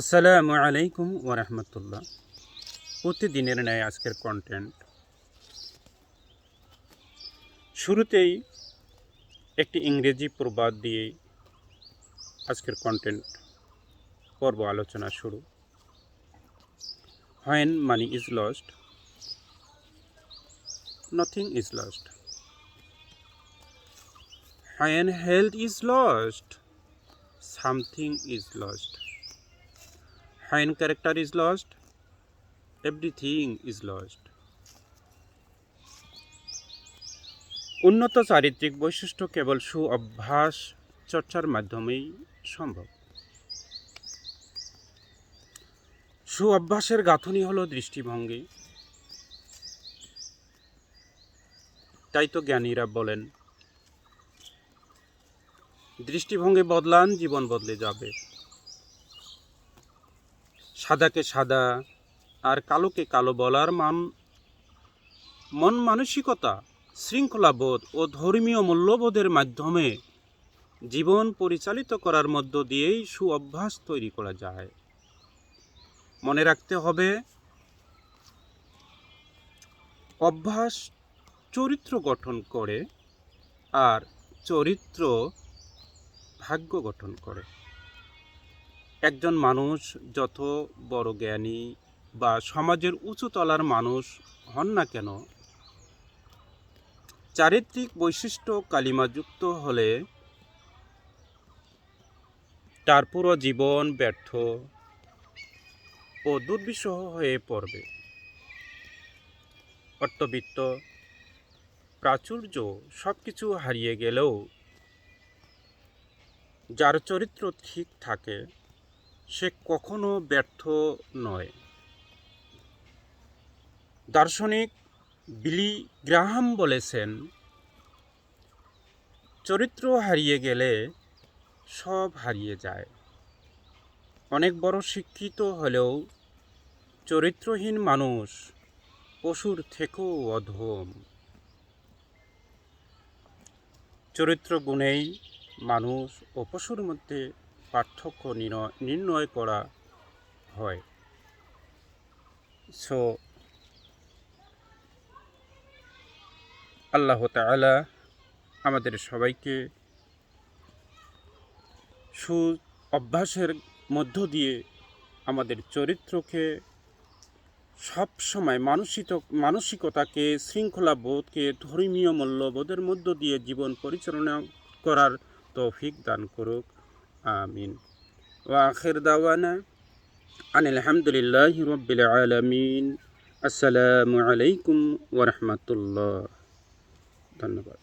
আসসালামু আলাইকুম ওরহমতুল্লাহ প্রতিদিনের ন্যায় আজকের কন্টেন্ট শুরুতেই একটি ইংরেজি প্রবাদ দিয়ে আজকের কন্টেন্ট পর্ব আলোচনা শুরু। When money is lost nothing is lost when health is lost something is lost when character is lost. Everything is lost. উন্নত চারিত্রিক বৈশিষ্ট্য কেবল সু অভ্যাস চর্চার মাধ্যমেই সম্ভব। সু অভ্যাসের গাঁথনি হলো দৃষ্টিভঙ্গি। তাই তো জ্ঞানীরা বলেন, দৃষ্টিভঙ্গি বদলান, জীবন বদলে যাবে। সাদাকে সাদা আর কালোকে কালো বলার মান, মন মানসিকতা, শৃঙ্খলাবোধ ও ধর্মীয় মূল্যবোধের মাধ্যমে জীবন পরিচালিত করার মধ্য দিয়েই সু অভ্যাস তৈরি করা যায়। মনে রাখতে হবে, অভ্যাস চরিত্র গঠন করে আর চরিত্র ভাগ্য গঠন করে। একজন মানুষ যত বড় জ্ঞানী বা সমাজের উঁচু তলার মানুষ হন না কেন, চারিত্রিক বৈশিষ্ট্য কালিমাযুক্ত হলে তার পুরো জীবন ব্যর্থ ও দুর্বিষহ হয়ে পড়বে। অর্থবিত্ত, প্রাচুর্য সব কিছু হারিয়ে গেলেও যার চরিত্র ঠিক থাকে সে কখনো ব্যর্থ নয়। দার্শনিক বিলি গ্রাহাম বলেছেন, চরিত্র হারিয়ে গেলে সব হারিয়ে যায়। অনেক বড় শিক্ষিত হলেও চরিত্রহীন মানুষ পশুর থেকেও অধম। চরিত্র গুণেই মানুষ ও পশুর মধ্যে পার্থক্য নির্ণয় করা হয়। সো আল্লাহ তাআলা আমাদের সবাইকে সু অভ্যাসের মধ্য দিয়ে আমাদের চরিত্রকে সব সময় মানসিক মানসিকতাকে শৃঙ্খলা বোধকে ধর্মীয় মূল্যবোধের মধ্য দিয়ে জীবন পরিচালনা করার তৌফিক দান করুক। আমিন ওয়াখির দাওয়ানা আন আলহামদুলিল্লাহ রব্বিল আলমিন আসসালামু আলাইকুম ওরহমতুল্লাহ ধন্যবাদ